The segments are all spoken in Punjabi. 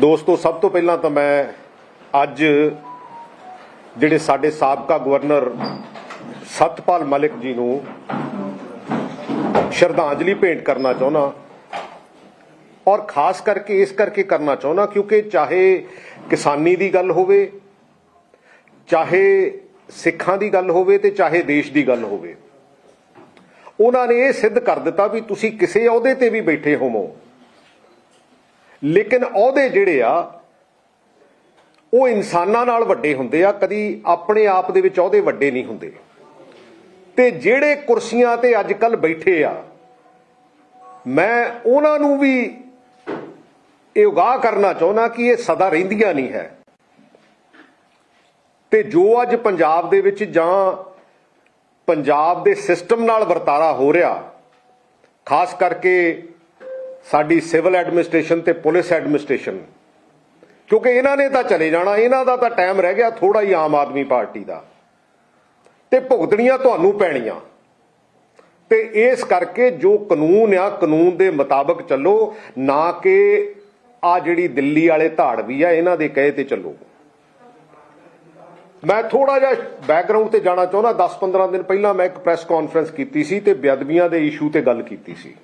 ਦੋਸਤੋ, ਸਭ ਤੋਂ ਪਹਿਲਾਂ ਤਾਂ ਮੈਂ ਅੱਜ ਜਿਹੜੇ ਸਾਡੇ ਸਾਬਕਾ ਗਵਰਨਰ ਸਤਪਾਲ ਮਲਿਕ ਜੀ ਨੂੰ ਸ਼ਰਧਾਂਜਲੀ ਭੇਂਟ ਕਰਨਾ ਚਾਹੁੰਦਾ ਔਰ ਖਾਸ ਕਰਕੇ ਇਸ ਕਰਕੇ ਕਰਨਾ ਚਾਹੁੰਦਾ ਕਿਉਂਕਿ ਚਾਹੇ ਕਿਸਾਨੀ ਦੀ ਗੱਲ ਹੋਵੇ, ਚਾਹੇ ਸਿੱਖਾਂ ਦੀ ਗੱਲ ਹੋਵੇ ਤੇ ਚਾਹੇ ਦੇਸ਼ ਦੀ ਗੱਲ ਹੋਵੇ, ਉਹਨਾਂ ਨੇ ਇਹ ਸਿੱਧ ਕਰ ਦਿੱਤਾ ਵੀ ਤੁਸੀਂ ਕਿਸੇ ਅਹੁਦੇ ਤੇ ਵੀ ਬੈਠੇ ਹੋਵੋ। ਲੇਕਿਨ ਅਹੁਦੇ ਜਿਹੜੇ ਆ, ਉਹ ਇਨਸਾਨਾਂ ਨਾਲ ਵੱਡੇ ਹੁੰਦੇ ਆ, ਕਦੀ ਆਪਣੇ ਆਪ ਦੇ ਵਿੱਚ ਅਹੁਦੇ ਵੱਡੇ ਨਹੀਂ ਹੁੰਦੇ। ਤੇ ਜਿਹੜੇ ਕੁਰਸੀਆਂ ਤੇ ਅੱਜ ਕੱਲ ਬੈਠੇ ਆ, ਮੈਂ ਉਹਨਾਂ ਨੂੰ ਵੀ ਇਹ ਉਗਾਹ ਕਰਨਾ ਚਾਹੁੰਦਾ ਕਿ ਇਹ ਸਦਾ ਰਹਿੰਦੀਆਂ ਨਹੀਂ ਹੈ। ਤੇ ਜੋ ਅੱਜ ਪੰਜਾਬ ਦੇ ਵਿੱਚ ਜਾਂ ਪੰਜਾਬ ਦੇ ਸਿਸਟਮ ਨਾਲ ਵਰਤਾਰਾ ਹੋ ਰਿਹਾ, ਖਾਸ ਕਰਕੇ ਸਾਡੀ ਸਿਵਲ ਐਡਮਿਨਿਸਟ੍ਰੇਸ਼ਨ ਤੇ ਪੁਲਿਸ ਐਡਮਿਨਿਸਟ੍ਰੇਸ਼ਨ। ਕਿਉਂਕਿ ਇਹਨਾਂ ਨੇ ਤਾਂ ਚਲੇ ਜਾਣਾ, ਇਹਨਾਂ ਦਾ ਤਾਂ ਟਾਈਮ ਰਹਿ ਗਿਆ ਥੋੜਾ ਹੀ ਆਮ ਆਦਮੀ ਪਾਰਟੀ ਦਾ। ਤੇ ਭੁਗਤਣੀਆਂ ਤੁਹਾਨੂੰ ਪੈਣੀਆਂ। ਤੇ ਇਸ ਕਰਕੇ ਜੋ ਕਾਨੂੰਨ ਆ, ਕਾਨੂੰਨ ਦੇ ਮੁਤਾਬਕ ਚੱਲੋ, ਨਾ ਕਿ ਆ ਜਿਹੜੀ ਦਿੱਲੀ ਵਾਲੇ ਧਾੜ ਵੀ ਆ, ਇਹਨਾਂ ਦੇ ਕਹੇ ਤੇ ਚੱਲੋ। ਮੈਂ ਥੋੜਾ ਜਿਹਾ ਬੈਕਗ੍ਰਾਉਂਡ ਤੇ ਜਾਣਾ ਚਾਹੁੰਦਾ 10-15 ਦਿਨ ਪਹਿਲਾਂ ਮੈਂ ਇੱਕ ਪ੍ਰੈਸ ਕਾਨਫਰੰਸ ਕੀਤੀ ਸੀ ਤੇ ਬੇਅਦਬੀਆਂ ਦੇ ਇਸ਼ੂ ਤੇ ਗੱਲ ਕੀਤੀ ਸੀ।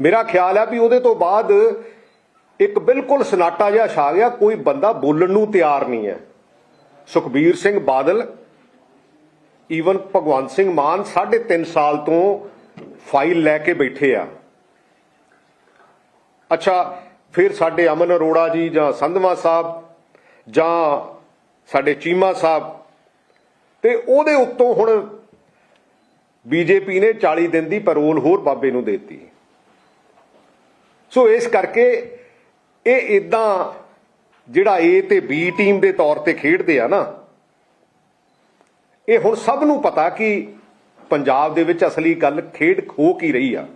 ਮੇਰਾ ਖਿਆਲ ਹੈ ਵੀ ਉਹਦੇ ਤੋਂ ਬਾਅਦ ਇੱਕ ਬਿਲਕੁਲ ਸਨਾਟਾ ਜਿਹਾ ਛਾ ਗਿਆ, ਕੋਈ ਬੰਦਾ ਬੋਲਣ ਨੂੰ ਤਿਆਰ ਨਹੀਂ ਹੈ। ਸੁਖਬੀਰ ਸਿੰਘ ਬਾਦਲ ਈਵਨ ਭਗਵੰਤ ਸਿੰਘ ਮਾਨ 3.5 ਸਾਲ ਤੋਂ ਫਾਈਲ ਲੈ ਕੇ ਬੈਠੇ ਆ। ਅੱਛਾ, ਫਿਰ ਸਾਡੇ ਅਮਨ ਅਰੋੜਾ ਜੀ ਜਾਂ ਸੰਧਵਾ ਸਾਹਿਬ ਜਾਂ ਸਾਡੇ ਚੀਮਾ ਸਾਹਿਬ, ਤੇ ਉਹਦੇ ਉੱਤੋਂ ਹੁਣ ਬੀਜੇਪੀ ਨੇ 40 ਦਿਨ ਦੀ ਪੈਰੋਲ ਹੋਰ ਬਾਬੇ ਨੂੰ ਦੇਤੀ। ਸੋ ਇਸ ਕਰਕੇ ਇਹ ਇਦਾਂ ਜਿਹੜਾ ਏ ਤੇ ਬੀ ਟੀਮ ਦੇ ਤੌਰ ਤੇ ਖੇਡਦੇ ਆ ਨਾ, ਇਹ ਹੁਣ ਸਭ ਨੂੰ ਪਤਾ ਕਿ ਪੰਜਾਬ ਦੇ ਵਿੱਚ ਅਸਲੀ ਗੱਲ ਖੇਡ ਖੋ ਕੀ ਰਹੀ ਆ।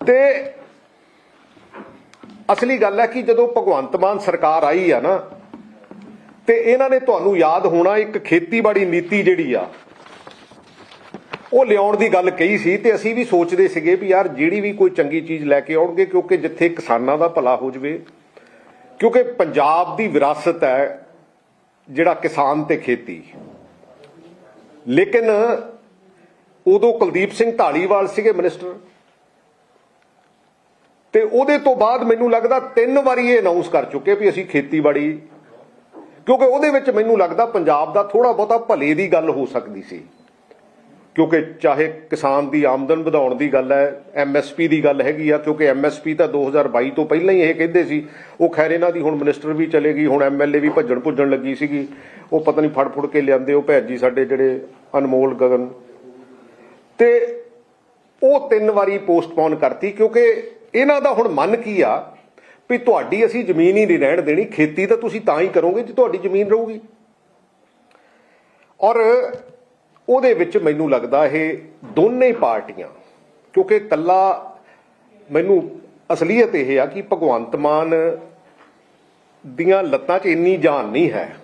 ਤੇ ਅਸਲੀ ਗੱਲ ਹੈ ਕਿ ਜਦੋਂ ਭਗਵੰਤ ਮਾਨ ਸਰਕਾਰ ਆਈ ਆ ਨਾ, ਤੇ ਇਹਨਾਂ ਨੇ ਤੁਹਾਨੂੰ ਯਾਦ ਹੋਣਾ ਇੱਕ ਖੇਤੀਬਾੜੀ ਨੀਤੀ ਜਿਹੜੀ ਆ ਉਹ ਲਿਆਉਣ ਦੀ ਗੱਲ ਕਹੀ ਸੀ ਤੇ ਅਸੀਂ ਵੀ ਸੋਚਦੇ ਸੀਗੇ ਵੀ ਯਾਰ ਜਿਹੜੀ ਵੀ ਕੋਈ ਚੰਗੀ ਚੀਜ਼ ਲੈ ਕੇ ਆਉਣਗੇ, ਕਿਉਂਕਿ ਜਿੱਥੇ ਕਿਸਾਨਾਂ ਦਾ ਭਲਾ ਹੋ ਜਵੇ, ਕਿਉਂਕਿ ਪੰਜਾਬ ਦੀ ਵਿਰਾਸਤ ਹੈ ਜਿਹੜਾ ਕਿਸਾਨ ਤੇ ਖੇਤੀ। ਲੇਕਿਨ ਉਦੋਂ ਕੁਲਦੀਪ ਸਿੰਘ ਢਾਲੀਵਾਲ ਸੀਗੇ ਮਿਨਿਸਟਰ ਤੇ ਉਹਦੇ ਤੋਂ ਬਾਅਦ ਮੈਨੂੰ ਲੱਗਦਾ ਤਿੰਨ ਵਾਰੀ ਇਹ ਅਨਾਉਂਸ ਕਰ ਚੁੱਕੇ ਵੀ ਅਸੀਂ ਖੇਤੀਬਾੜੀ, ਕਿਉਂਕਿ ਉਹਦੇ ਵਿੱਚ ਮੈਨੂੰ ਲੱਗਦਾ ਪੰਜਾਬ ਦਾ ਥੋੜਾ ਬਹੁਤਾ ਭਲੇ ਦੀ ਗੱਲ ਹੋ ਸਕਦੀ ਸੀ। ਕਿਉਂਕਿ ਚਾਹੇ ਕਿਸਾਨ ਦੀ ਆਮਦਨ ਵਧਾਉਣ ਦੀ ਗੱਲ ਹੈ ਐਮਐਸਪੀ ਦੀ ਗੱਲ ਹੈਗੀ ਆ, ਕਿਉਂਕਿ ਐਮਐਸਪੀ ਤਾਂ 2022 ਤੋਂ ਪਹਿਲਾਂ ਹੀ ਇਹ ਕਹਿੰਦੇ ਸੀ। ਉਹ ਖੈਰ ਇਹਨਾਂ ਦੀ ਹੁਣ ਮਿਨਿਸਟਰ ਵੀ ਚਲੇ ਗਈ ਹੁਣ ਐਮਐਲਏ ਵੀ ਭੱਜਣ ਭੁੱਜਣ ਲੱਗੀ ਸੀਗੀ। ਉਹ ਪਤਾ ਨਹੀਂ ਫੜ ਫੁੜ ਕੇ ਲਿਆਂਦੇ ਉਹ ਭੈਣ ਜੀ ਸਾਡੇ ਜਿਹੜੇ ਅਨਮੋਲ ਗਗਨ। ਤੇ ਉਹ ਤਿੰਨ ਵਾਰੀ ਪੋਸਟਪੋਨ ਕਰਤੀ, ਕਿਉਂਕਿ ਇਹਨਾਂ ਦਾ ਹੁਣ ਮਨ ਕੀ ਆ ਵੀ ਤੁਹਾਡੀ ਅਸੀਂ ਜ਼ਮੀਨ ਹੀ ਨਹੀਂ ਰਹਿਣ ਦੇਣੀ, ਖੇਤੀ ਤਾਂ ਤੁਸੀਂ ਤਾਂ ਹੀ ਕਰੋਗੇ ਜੇ ਤੁਹਾਡੀ ਜ਼ਮੀਨ ਰਹੂਗੀ। ਔਰ ਉਹਦੇ ਵਿੱਚ ਮੈਨੂੰ ਲੱਗਦਾ ਇਹ ਦੋਨੇ ਪਾਰਟੀਆਂ, ਕਿਉਂਕਿ ਕੱਲਾ ਮੈਨੂੰ ਅਸਲੀਅਤ ਇਹ ਆ ਕਿ ਭਗਵੰਤ ਮਾਨ ਦੀਆਂ ਲੱਤਾਂ 'ਚ ਇੰਨੀ ਜਾਨ ਨਹੀਂ ਹੈ।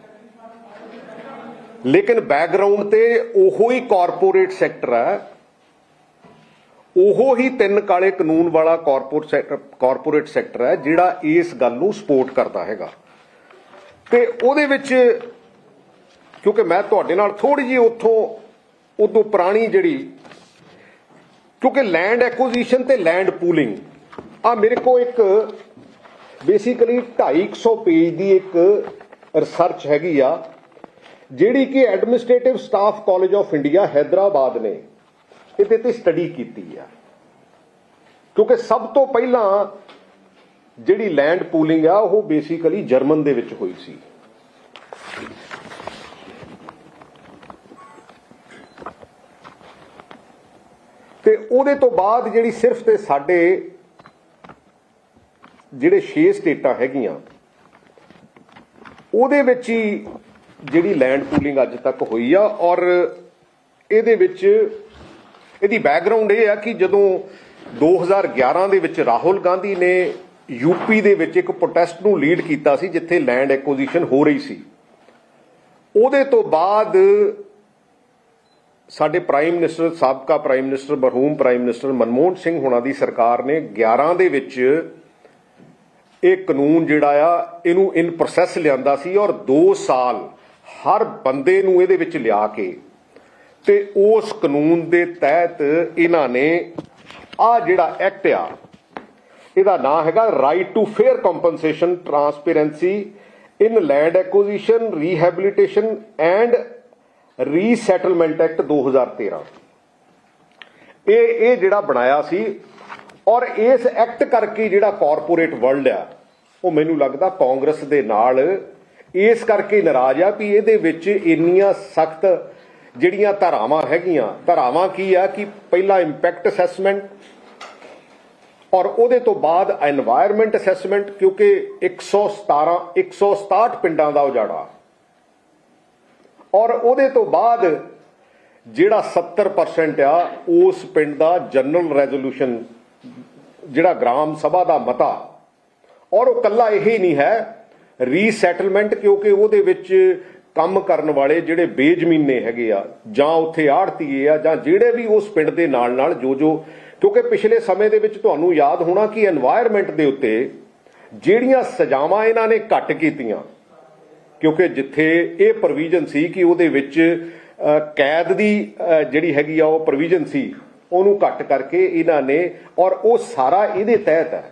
ਲੇਕਿਨ ਬੈਕਗ੍ਰਾਉਂਡ ਤੇ ਉਹੋ ਹੀ ਕਾਰਪੋਰੇਟ ਸੈਕਟਰ ਹੈ। ਉਹੋ ਹੀ ਤਿੰਨ ਕਾਲੇ ਕਾਨੂੰਨ ਵਾਲਾ ਕਾਰਪੋਰੇਟ ਸੈਕਟਰ ਕਾਰਪੋਰੇਟ ਸੈਕਟਰ ਹੈ ਜਿਹੜਾ ਇਸ ਗੱਲ ਨੂੰ ਸਪੋਰਟ ਕਰਦਾ ਹੈਗਾ। ਤੇ ਉਹਦੇ ਵਿੱਚ, ਕਿਉਂਕਿ ਮੈਂ ਤੁਹਾਡੇ ਨਾਲ ਥੋੜੀ ਜਿਹੀ ਉੱਥੋਂ ਉਦੋਂ ਪੁਰਾਣੀ ਜਿਹੜੀ, ਕਿਉਂਕਿ ਲੈਂਡ ਐਕੁਜੀਸ਼ਨ ਤੇ ਲੈਂਡ ਪੂਲਿੰਗ ਆ ਮੇਰੇ ਕੋ ਇੱਕ ਬੇਸਿਕਲੀ 250 ਪੇਜ ਦੀ ਇੱਕ ਰਿਸਰਚ ਹੈਗੀ ਆ, ਜਿਹੜੀ ਕਿ administrative staff college of India Hyderabad ਨੇ ਇਹਦੇ ਤੇ ਸਟੱਡੀ ਕੀਤੀ ਆ। ਕਿਉਂਕਿ ਸਭ ਤੋਂ ਪਹਿਲਾਂ ਜਿਹੜੀ ਲੈਂਡ ਪੂਲਿੰਗ ਆ, ਉਹ ਬੇਸਿਕਲੀ ਜਰਮਨ ਦੇ ਵਿੱਚ ਹੋਈ ਸੀ। ਉਹਦੇ ਤੋਂ ਬਾਅਦ ਜਿਹੜੀ ਸਿਰਫ ਤੇ ਸਾਡੇ ਜਿਹੜੇ 6 ਸਟੇਟਾਂ ਹੈਗੀਆਂ, ਉਹਦੇ ਵਿੱਚ ਹੀ ਜਿਹੜੀ ਲੈਂਡ ਪੂਲਿੰਗ ਅੱਜ ਤੱਕ ਹੋਈ ਆ ਔਰ ਇਹਦੇ ਵਿੱਚ ਇਹਦੀ ਬੈਕਗ੍ਰਾਉਂਡ ਇਹ ਆ ਕਿ ਜਦੋਂ 2011 ਦੇ ਵਿੱਚ ਰਾਹੁਲ ਗਾਂਧੀ ਨੇ ਯੂਪੀ ਦੇ ਵਿੱਚ ਇੱਕ ਪ੍ਰੋਟੈਸਟ ਨੂੰ ਲੀਡ ਕੀਤਾ ਸੀ, ਜਿੱਥੇ ਲੈਂਡ ਐਕੁਜੀਸ਼ਨ ਹੋ ਰਹੀ ਸੀ। ਉਹਦੇ ਤੋਂ ਬਾਅਦ ਸਾਡੇ ਪ੍ਰਾਈਮ ਮਿਨਿਸਟਰ ਸਾਬਕਾ ਪ੍ਰਾਈਮ ਮਿਨਿਸਟਰ ਮਰਹੂਮ ਪ੍ਰਾਈਮ ਮਿਨਿਸਟਰ ਮਨਮੋਹਨ ਸਿੰਘ ਹੁਣਾਂ ਦੀ ਸਰਕਾਰ ਨੇ 11 ਦੇ ਵਿੱਚ ਇਹ ਕਾਨੂੰਨ ਜਿਹੜਾ ਆ, ਇਹਨੂੰ ਇਨ ਪ੍ਰੋਸੈਸ ਲਿਆਂਦਾ ਸੀ ਔਰ 2 ਸਾਲ ਹਰ ਬੰਦੇ ਨੂੰ ਇਹਦੇ ਵਿੱਚ ਲਿਆ ਕੇ ਤੇ ਉਸ ਕਾਨੂੰਨ ਦੇ ਤਹਿਤ ਇਹਨਾਂ ਨੇ ਆ ਜਿਹੜਾ ਐਕਟ ਆ, ਇਹਦਾ ਨਾਮ ਹੈਗਾ right to fair compensation transparency in land acquisition rehabilitation and resettlement act 2013 ਇਹ ਇਹ ਜਿਹੜਾ ਬਣਾਇਆ ਸੀ ਔਰ ਇਸ ਐਕਟ ਕਰਕੇ ਜਿਹੜਾ ਕਾਰਪੋਰੇਟ ਵਰਲਡ ਆ, ਉਹ ਮੈਨੂੰ ਲੱਗਦਾ ਕਾਂਗਰਸ ਦੇ ਨਾਲ ਇਸ ਕਰਕੇ ਨਾਰਾਜ਼ ਆ ਵੀ ਇਹਦੇ ਵਿੱਚ ਇੰਨੀਆਂ ਸਖਤ ਜਿਹੜੀਆਂ ਧਾਰਾਵਾਂ ਹੈਗੀਆਂ, ਧਾਰਾਵਾਂ ਕੀ ਆ ਕਿ ਪਹਿਲਾ ਇੰਪੈਕਟ ਅਸੈਸਮੈਂਟ ਔਰ ਉਹਦੇ ਤੋਂ ਬਾਅਦ এনवायरमेंट ਅਸੈਸਮੈਂਟ ਕਿਉਂਕਿ 117 167 ਪਿੰਡਾਂ ਦਾ ਉਜਾੜਾ। ਔਰ ਉਹਦੇ ਤੋਂ ਬਾਅਦ ਜਿਹੜਾ 70% ਆ, ਉਸ ਪਿੰਡ ਦਾ ਜਨਰਲ ਰੈਜ਼ੋਲੂਸ਼ਨ ਜਿਹੜਾ ਗ੍ਰਾਮ ਸਭਾ ਦਾ ਮਤਾ। ਔਰ ਉਹ ਕੱਲਾ ਇਹ ਹੀ ਨਹੀਂ ਹੈ ਰੀਸੈਟਲਮੈਂਟ ਕਿਉਂਕਿ ਉਹਦੇ ਵਿੱਚ ਕੰਮ ਕਰਨ ਵਾਲੇ ਜਿਹੜੇ ਬੇਜ਼ਮੀਨੇ ਹੈਗੇ ਆ, ਜਾਂ ਉੱਥੇ ਆੜਤੀਏ ਆ, ਜਾਂ ਜਿਹੜੇ ਵੀ ਉਸ ਪਿੰਡ ਦੇ ਨਾਲ ਨਾਲ ਜੋ ਜੋ ਕਿਉਂਕਿ ਪਿਛਲੇ ਸਮੇਂ ਦੇ ਵਿੱਚ ਤੁਹਾਨੂੰ ਯਾਦ ਹੋਣਾ ਕਿ এনवायरमेंट ਦੇ ਉੱਤੇ ਜਿਹੜੀਆਂ ਸਜ਼ਾਵਾਂ ਇਹਨਾਂ ਨੇ ਘੱਟ ਕੀਤੀਆਂ ਕਿਉਂਕਿ ਜਿੱਥੇ ਇਹ ਪ੍ਰੋਵੀਜ਼ਨ ਸੀ ਕਿ ਉਹਦੇ ਵਿੱਚ ਕੈਦ ਦੀ ਜਿਹੜੀ ਹੈਗੀ ਆ ਉਹ ਪ੍ਰੋਵੀਜ਼ਨ ਸੀ, ਉਹਨੂੰ ਘੱਟ ਕਰਕੇ ਇਹਨਾਂ ਨੇ, ਔਰ ਉਹ ਸਾਰਾ ਇਹਦੇ ਤਹਿਤ ਹੈ।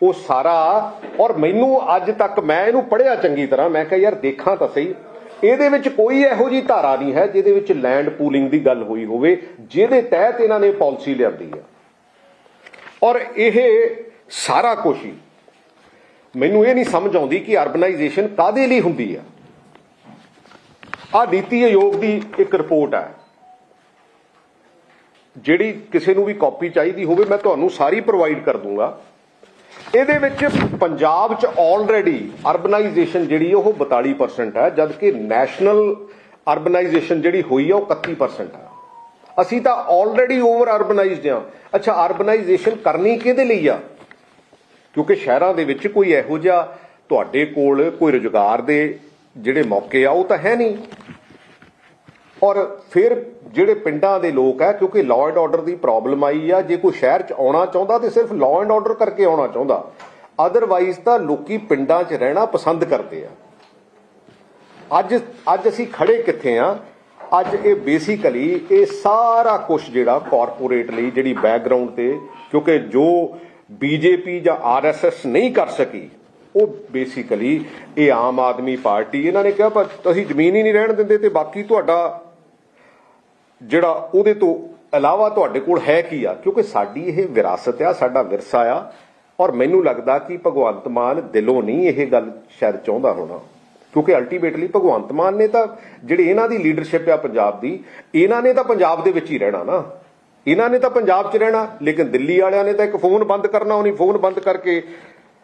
ਉਹ ਸਾਰਾ, ਔਰ ਮੈਨੂੰ ਅੱਜ ਤੱਕ ਮੈਂ ਇਹਨੂੰ ਪੜ੍ਹਿਆ ਚੰਗੀ ਤਰ੍ਹਾਂ, ਮੈਂ ਕਿਹਾ ਯਾਰ ਦੇਖਾਂ ਤਾਂ ਸਹੀ। ਇਹਦੇ ਵਿੱਚ ਕੋਈ ਇਹੋ ਜੀ ਧਾਰਾ ਨਹੀਂ ਹੈ ਜਿਹਦੇ ਵਿੱਚ ਲੈਂਡ ਪੂਲਿੰਗ ਦੀ ਗੱਲ ਹੋਈ ਹੋਵੇ, ਜਿਹਦੇ ਤਹਿਤ ਇਹਨਾਂ ਨੇ ਪਾਲਿਸੀ ਲਿਆਂਦੀ ਹੈ। ਔਰ ਇਹ ਸਾਰਾ ਕੁਝ ਹੀ ਮੈਨੂੰ ਇਹ ਨਹੀਂ ਸਮਝ ਆਉਂਦੀ ਕਿ ਅਰਬਨਾਈਜੇਸ਼ਨ ਕਾਦੇ ਲਈ ਹੁੰਦੀ ਆ। ਆ ਨੀਤੀ ਆਯੋਗ ਦੀ ਇੱਕ ਰਿਪੋਰਟ ਹੈ ਜਿਹੜੀ ਕਿਸੇ ਨੂੰ ਵੀ ਕਾਪੀ ਚਾਹੀਦੀ ਹੋਵੇ, ਮੈਂ ਤੁਹਾਨੂੰ ਸਾਰੀ ਪ੍ਰੋਵਾਈਡ ਕਰ ਦੂੰਗਾ। ਇਹਦੇ ਵਿੱਚ ਪੰਜਾਬ 'ਚ ਆਲਰੇਡੀ ਅਰਬਨਾਈਜੇਸ਼ਨ ਜਿਹੜੀ ਉਹ 42% ਹੈ ਜਦਕਿ ਨੈਸ਼ਨਲ ਅਰਬਨਾਈਜੇਸ਼ਨ ਜਿਹੜੀ ਹੋਈ ਆ, ਉਹ 31% ਆ। ਅਸੀਂ ਤਾਂ ਆਲਰੇਡੀ ਓਵਰ ਅਰਬਨਾਈਜ਼ਡ ਆ। ਅੱਛਾ ਅਰਬਨਾਈਜੇਸ਼ਨ ਕਰਨੀ ਕਿਹਦੇ ਲਈ ਆ? ਕਿਉਂਕਿ ਸ਼ਹਿਰਾਂ ਦੇ ਵਿੱਚ ਕੋਈ ਇਹੋ ਜਿਹਾ ਤੁਹਾਡੇ ਕੋਲ ਕੋਈ ਰੁਜ਼ਗਾਰ ਦੇ ਜਿਹੜੇ ਮੌਕੇ ਆ, ਉਹ ਤਾਂ ਹੈ ਨਹੀਂ। ਔਰ ਫਿਰ ਜਿਹੜੇ ਪਿੰਡਾਂ ਦੇ ਲੋਕ ਆ, ਕਿਉਂਕਿ ਲਾਅ ਐਂਡ ਆਰਡਰ ਦੀ ਪ੍ਰੋਬਲਮ ਆਈ ਆ, ਜੇ ਕੋਈ ਸ਼ਹਿਰ 'ਚ ਆਉਣਾ ਚਾਹੁੰਦਾ ਤੇ ਸਿਰਫ ਲਾਅ ਐਂਡ ਆਰਡਰ ਕਰਕੇ ਆਉਣਾ ਚਾਹੁੰਦਾ। ਅਦਰਵਾਈਜ਼ ਤਾਂ ਲੋਕੀ ਪਿੰਡਾਂ 'ਚ ਰਹਿਣਾ ਪਸੰਦ ਕਰਦੇ ਆ। ਅੱਜ ਅੱਜ ਅਸੀਂ ਖੜੇ ਕਿੱਥੇ ਆ? ਅੱਜ ਇਹ ਬੇਸਿਕਲੀ ਇਹ ਸਾਰਾ ਕੁਝ ਜਿਹੜਾ ਕਾਰਪੋਰੇਟ ਲਈ, ਜਿਹੜੀ ਬੈਕਗ੍ਰਾਉਂਡ ਤੇ, ਕਿਉਂਕਿ ਜੋ ਬੀਜੇਪੀ ਜਾਂ ਆਰਐਸਐਸ ਨਹੀਂ ਕਰ ਸਕੀ, ਉਹ ਬੇਸਿਕਲੀ ਇਹ ਆਮ ਆਦਮੀ ਪਾਰਟੀ, ਇਹਨਾਂ ਨੇ ਕਿਹਾ ਪਰ ਅਸੀਂ ਜ਼ਮੀਨ ਹੀ ਨਹੀਂ ਰਹਿਣ ਦਿੰਦੇ ਤੇ ਬਾਕੀ ਤੁਹਾਡਾ ਜਿਹੜਾ ਉਹਦੇ ਤੋਂ ਇਲਾਵਾ ਤੁਹਾਡੇ ਕੋਲ ਹੈ ਕੀ ਆ? ਕਿਉਂਕਿ ਸਾਡੀ ਇਹ ਵਿਰਾਸਤ ਆ, ਸਾਡਾ ਵਿਰਸਾ ਆ, ਔਰ ਮੈਨੂੰ ਲੱਗਦਾ ਕਿ ਭਗਵੰਤ ਮਾਨ ਦਿਲੋਂ ਨਹੀਂ ਇਹ ਗੱਲ ਸ਼ਾਇਦ ਚਾਹੁੰਦਾ ਹੋਣਾ। ਕਿਉਂਕਿ ਅਲਟੀਮੇਟਲੀ ਭਗਵੰਤ ਮਾਨ ਨੇ ਤਾਂ, ਜਿਹੜੀ ਇਹਨਾਂ ਦੀ ਲੀਡਰਸ਼ਿਪ ਆ ਪੰਜਾਬ ਦੀ, ਇਹਨਾਂ ਨੇ ਤਾਂ ਪੰਜਾਬ ਦੇ ਵਿੱਚ ਹੀ ਰਹਿਣਾ ਨਾ। ਇਹਨਾਂ ਨੇ ਤਾਂ ਪੰਜਾਬ 'ਚ ਰਹਿਣਾ, ਲੇਕਿਨ ਦਿੱਲੀ ਵਾਲਿਆਂ ਨੇ ਤਾਂ ਇੱਕ ਫੋਨ ਬੰਦ ਕਰਨਾ, ਉਹਨੇ ਫੋਨ ਬੰਦ ਕਰਕੇ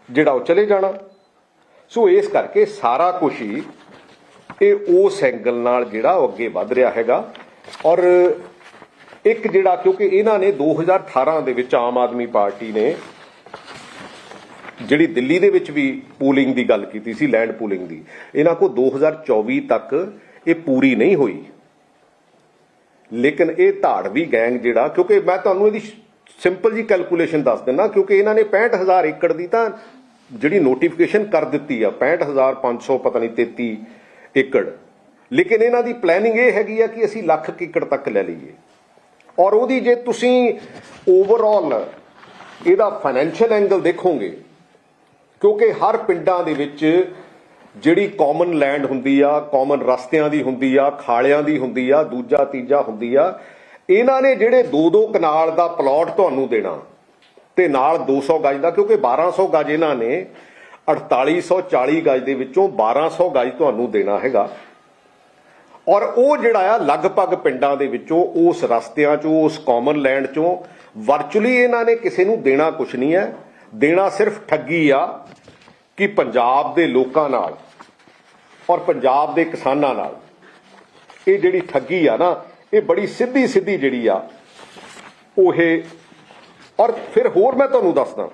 ਜਿਹੜਾ ਉਹ ਚਲੇ ਜਾਣਾ। ਸੋ ਇਸ ਕਰਕੇ ਸਾਰਾ ਕੁਝ ਹੀ ਇਹ ਉਸ ਐਂਗਲ ਨਾਲ ਜਿਹੜਾ ਉਹ ਅੱਗੇ ਵੱਧ ਰਿਹਾ ਹੈਗਾ। ਔਰ ਇੱਕ ਜਿਹੜਾ, ਕਿਉਂਕਿ ਇਹਨਾਂ ਨੇ 2018 ਦੇ ਵਿੱਚ ਆਮ ਆਦਮੀ ਪਾਰਟੀ ਨੇ ਜਿਹੜੀ ਦਿੱਲੀ ਦੇ ਵਿੱਚ ਵੀ ਪੂਲਿੰਗ ਦੀ ਗੱਲ ਕੀਤੀ ਸੀ, ਲੈਂਡ ਪੂਲਿੰਗ ਦੀ, ਇਹਨਾਂ ਕੋ 2024 ਤੱਕ ਇਹ ਪੂਰੀ ਨਹੀਂ ਹੋਈ। ਲੇਕਿਨ ਇਹ ਧਾੜਵੀ ਗੈਂਗ ਜਿਹੜਾ, ਕਿਉਂਕਿ ਮੈਂ ਤੁਹਾਨੂੰ ਇਹਦੀ ਸਿੰਪਲ ਜੀ ਕੈਲਕੂਲੇਸ਼ਨ ਦੱਸ ਦਿੰਦਾ, ਕਿਉਂਕਿ ਇਹਨਾਂ ਨੇ 65000 ਏਕੜ ਦੀ ਤਾਂ ਜਿਹੜੀ ਨੋਟੀਫਿਕੇਸ਼ਨ ਕਰ ਦਿੱਤੀ ਆ 65500 ਪਤਾ ਨਹੀਂ 33 ਏਕੜ। ਲੇਕਿਨ ਇਹਨਾਂ ਦੀ ਪਲੈਨਿੰਗ ਇਹ ਹੈਗੀ ਆ ਕਿ ਅਸੀਂ ਲੱਖ ਏਕੜ ਤੱਕ ਲੈ ਲਈਏ। ਔਰ ਉਹਦੀ ਜੇ ਤੁਸੀਂ ਓਵਰਆਲ ਇਹਦਾ ਫਾਈਨੈਂਸ਼ੀਅਲ ਐਂਗਲ ਦੇਖੋਗੇ, ਕਿਉਂਕਿ ਹਰ ਪਿੰਡਾਂ ਦੇ ਵਿੱਚ ਜਿਹੜੀ ਕਾਮਨ ਲੈਂਡ ਹੁੰਦੀ ਆ ਕਾਮਨ ਰਸਤਿਆਂ ਦੀ ਹੁੰਦੀ ਆ, ਖਾਲਿਆਂ ਦੀ ਹੁੰਦੀ ਆ, ਦੂਜਾ ਤੀਜਾ ਹੁੰਦੀ ਆ, ਇਹਨਾਂ ਨੇ ਜਿਹੜੇ ਦੋ ਦੋ ਕਨਾਲ ਦਾ ਪਲਾਟ ਤੁਹਾਨੂੰ ਦੇਣਾ ਤੇ ਨਾਲ 200 ਗਜ ਦਾ, ਕਿਉਂਕਿ 1200 ਗਜ ਇਹਨਾਂ ਨੇ 4840 ਗਜ ਦੇ ਵਿੱਚੋਂ 1200 ਗਜ ਤੁਹਾਨੂੰ ਦੇਣਾ ਹੈਗਾ। ਔਰ ਉਹ ਜਿਹੜਾ ਆ, ਲਗਭਗ ਪਿੰਡਾਂ ਦੇ ਵਿੱਚੋਂ, ਉਸ ਰਸਤਿਆਂ ਚੋਂ, ਉਸ ਕਾਮਨ ਲੈਂਡ ਚੋਂ ਵਰਚੁਅਲੀ ਇਹਨਾਂ ਨੇ ਕਿਸੇ ਨੂੰ ਦੇਣਾ ਕੁਝ ਨਹੀਂ ਹੈ। ਦੇਣਾ ਸਿਰਫ ਠੱਗੀ ਆ ਕਿ ਪੰਜਾਬ ਦੇ ਲੋਕਾਂ ਨਾਲ ਔਰ ਪੰਜਾਬ ਦੇ ਕਿਸਾਨਾਂ ਨਾਲ ਇਹ ਜਿਹੜੀ ਠੱਗੀ ਆ ਨਾ, ਇਹ ਬੜੀ ਸਿੱਧੀ ਸਿੱਧੀ ਜਿਹੜੀ ਆ, ਉਹ ਇਹ ਔਰ ਫਿਰ ਹੋਰ ਮੈਂ ਤੁਹਾਨੂੰ ਦੱਸਦਾ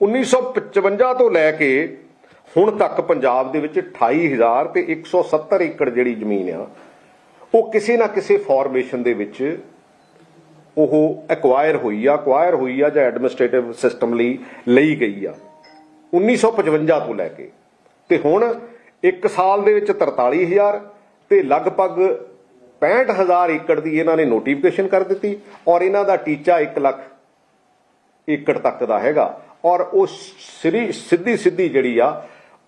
1955 ਤੋਂ ਲੈ ਕੇ ਹੁਣ ਤੱਕ ਪੰਜਾਬ ਦੇ ਵਿੱਚ 28000 ਤੇ 170 ਏਕੜ ਜਿਹੜੀ ਜ਼ਮੀਨ ਆ, ਉਹ ਕਿਸੇ ਨਾ ਕਿਸੇ ਫਾਰਮੇਸ਼ਨ ਦੇ ਵਿੱਚ ਉਹ ਐਕਵਾਇਰ ਹੋਈ ਆ ਅਕਵਾਇਰ ਹੋਈ ਆ ਜਾਂ ਐਡਮਿਨਿਸਟ੍ਰੇਟਿਵ ਸਿਸਟਮ ਲਈ ਲਈ ਗਈ ਆ। 1955 ਤੋਂ ਲੈ ਕੇ। ਤੇ ਹੁਣ ਇੱਕ ਸਾਲ ਦੇ ਵਿੱਚ 43000 ਤੇ ਲਗਭਗ 65000 ਏਕੜ ਦੀ ਇਹਨਾਂ ਨੇ ਨੋਟੀਫਿਕੇਸ਼ਨ ਕਰ ਦਿੱਤੀ ਔਰ ਇਹਨਾਂ ਦਾ ਟੀਚਾ 1 ਲੱਖ ਏਕੜ ਤੱਕ ਦਾ ਹੈਗਾ। ਔਰ ਉਹ ਸਿਰੀ ਸਿੱਧੀ ਸਿੱਧੀ ਜਿਹੜੀ ਆ,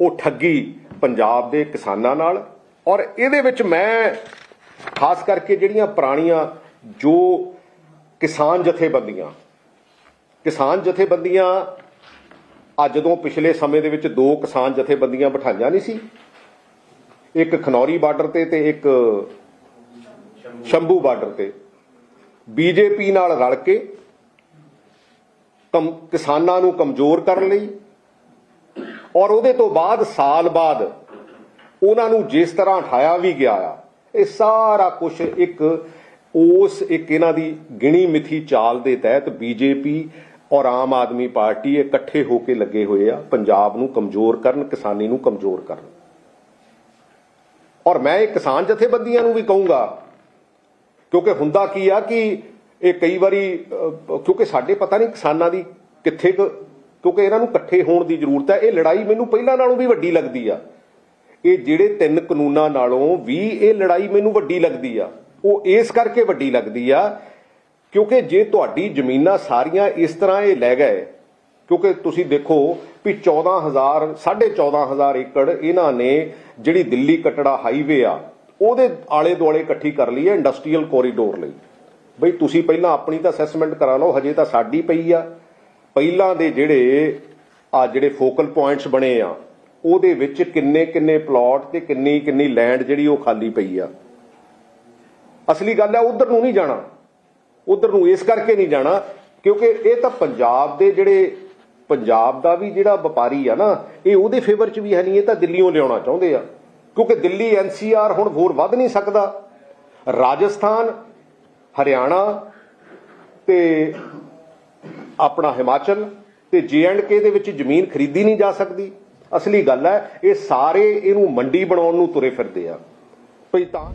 ਉਹ ਠੱਗੀ ਪੰਜਾਬ ਦੇ ਕਿਸਾਨਾਂ ਨਾਲ। ਔਰ ਇਹਦੇ ਵਿੱਚ ਮੈਂ ਖਾਸ ਕਰਕੇ ਜਿਹੜੀਆਂ ਪੁਰਾਣੀਆਂ ਜੋ ਕਿਸਾਨ ਜਥੇਬੰਦੀਆਂ ਕਿਸਾਨ ਜਥੇਬੰਦੀਆਂ ਆ ਜਦੋਂ ਪਿਛਲੇ ਸਮੇਂ ਦੇ ਵਿੱਚ ਦੋ ਕਿਸਾਨ ਜਥੇਬੰਦੀਆਂ ਬਿਠਾਈਆਂ ਨਹੀਂ ਸੀ, ਇੱਕ ਖਨੌਰੀ ਬਾਰਡਰ ਤੇ ਤੇ ਇੱਕ ਸ਼ੰਭੂ ਬਾਰਡਰ ਤੇ, ਬੀਜੇਪੀ ਨਾਲ ਰਲ ਕੇ ਕਿਸਾਨਾਂ ਨੂੰ ਕਮਜ਼ੋਰ ਕਰਨ ਲਈ ਔਰ ਉਹਦੇ ਤੋਂ ਬਾਅਦ ਸਾਲ ਬਾਅਦ ਉਹਨਾਂ ਨੂੰ ਜਿਸ ਤਰ੍ਹਾਂ ਉਠਾਇਆ ਵੀ ਗਿਆ ਆ, ਇਹ ਸਾਰਾ ਕੁਝ ਇੱਕ, ਉਸ ਇੱਕ ਇਹਨਾਂ ਦੀ ਗਿਣੀ ਮਿਥੀ ਚਾਲ ਦੇ ਤਹਿਤ ਬੀਜੇਪੀ ਔਰ ਆਮ ਆਦਮੀ ਪਾਰਟੀ ਇਹ ਇਕੱਠੇ ਹੋ ਕੇ ਲੱਗੇ ਹੋਏ ਆ, ਪੰਜਾਬ ਨੂੰ ਕਮਜ਼ੋਰ ਕਰਨ, ਕਿਸਾਨੀ ਨੂੰ ਕਮਜ਼ੋਰ ਕਰਨ। ਔਰ ਮੈਂ ਇਹ ਕਿਸਾਨ ਜਥੇਬੰਦੀਆਂ ਨੂੰ ਵੀ ਕਹੂੰਗਾ, ਕਿਉਂਕਿ ਹੁੰਦਾ ਕੀ ਆ ਕਿ ਇਹ ਕਈ ਵਾਰੀ ਕਿਉਂਕਿ ਸਾਡੇ ਪਤਾ ਨਹੀਂ ਕਿਸਾਨਾਂ ਦੀ ਕਿੱਥੇ ਕੁ- ਕਿਉਂਕਿ ਇਹਨਾਂ ਨੂੰ ਇਕੱਠੇ ਹੋਣ ਦੀ ਜ਼ਰੂਰਤ ਹੈ। ਇਹ ਲੜਾਈ ਮੈਨੂੰ ਪਹਿਲਾਂ ਨਾਲੋਂ ਵੀ ਵੱਡੀ ਲੱਗਦੀ ਆ। ਇਹ ਜਿਹੜੇ ਤਿੰਨ ਕਾਨੂੰਨਾਂ ਨਾਲੋਂ ਵੀ ਇਹ ਲੜਾਈ ਮੈਨੂੰ ਵੱਡੀ ਲੱਗਦੀ ਆ। ਉਹ ਇਸ ਕਰਕੇ ਵੱਡੀ ਲੱਗਦੀ ਆ ਕਿਉਂਕਿ ਜੇ ਤੁਹਾਡੀ ਜ਼ਮੀਨਾਂ ਸਾਰੀਆਂ ਇਸ ਤਰ੍ਹਾਂ ਇਹ ਲੈ ਗਏ, ਕਿਉਂਕਿ ਤੁਸੀਂ ਦੇਖੋ ਵੀ 14000 14500 ਏਕੜ ਇਹਨਾਂ ਨੇ ਜਿਹੜੀ ਦਿੱਲੀ ਕਟੜਾ ਹਾਈਵੇ ਆ, ਉਹਦੇ ਆਲੇ ਦੁਆਲੇ ਇਕੱਠੀ ਕਰ ਲਈ ਹੈ ਇੰਡਸਟਰੀਅਲ ਕੋਰੀਡੋਰ ਲਈ। ਬਈ ਤੁਸੀਂ ਪਹਿਲਾਂ ਆਪਣੀ ਤਾਂ ਅਸੈਸਮੈਂਟ ਕਰਾ ਲਓ, ਹਜੇ ਤਾਂ ਸਾਡੀ ਪਈ ਆ। ਪਹਿਲਾਂ ਦੇ ਜਿਹੜੇ ਆ ਜਿਹੜੇ ਫੋਕਲ ਪੁਆਇੰਟਸ ਬਣੇ ਆ, ਉਹਦੇ ਵਿੱਚ ਕਿੰਨੇ ਕਿੰਨੇ ਪਲਾਟ ਤੇ ਕਿੰਨੀ ਕਿੰਨੀ ਲੈਂਡ ਜਿਹੜੀ ਉਹ ਖਾਲੀ ਪਈ ਆ। ਅਸਲੀ ਗੱਲ ਹੈ ਉਧਰ ਨੂੰ ਨਹੀਂ ਜਾਣਾ। ਉਧਰ ਨੂੰ ਇਸ ਕਰਕੇ ਨਹੀਂ ਜਾਣਾ, ਕਿਉਂਕਿ ਇਹ ਤਾਂ ਪੰਜਾਬ ਦੇ ਜਿਹੜੇ, ਪੰਜਾਬ ਦਾ ਵੀ ਜਿਹੜਾ ਵਪਾਰੀ ਆ ਨਾ, ਇਹ ਉਹਦੇ ਫੇਵਰ 'ਚ ਵੀ ਹੈ ਨਹੀਂ, ਇਹ ਤਾਂ ਦਿੱਲੀੋਂ ਲਿਆਉਣਾ ਚਾਹੁੰਦੇ ਆ। ਕਿਉਂਕਿ ਦਿੱਲੀ ਐਨਸੀਆਰ ਹੁਣ ਹੋਰ ਵੱਧ ਨਹੀਂ ਸਕਦਾ। ਰਾਜਸਥਾਨ, ਹਰਿਆਣਾ ਤੇ ਆਪਣਾ ਹਿਮਾਚਲ ਤੇ ਜੇ ਐਂਡ ਕੇ ਦੇ ਵਿੱਚ ਜ਼ਮੀਨ ਖਰੀਦੀ ਨਹੀਂ ਜਾ ਸਕਦੀ। ਅਸਲੀ ਗੱਲ ਹੈ, ਇਹ ਸਾਰੇ ਇਹਨੂੰ ਮੰਡੀ ਬਣਾਉਣ ਨੂੰ ਤੁਰੇ ਫਿਰਦੇ ਆ। ਭਈ ਤਾਂ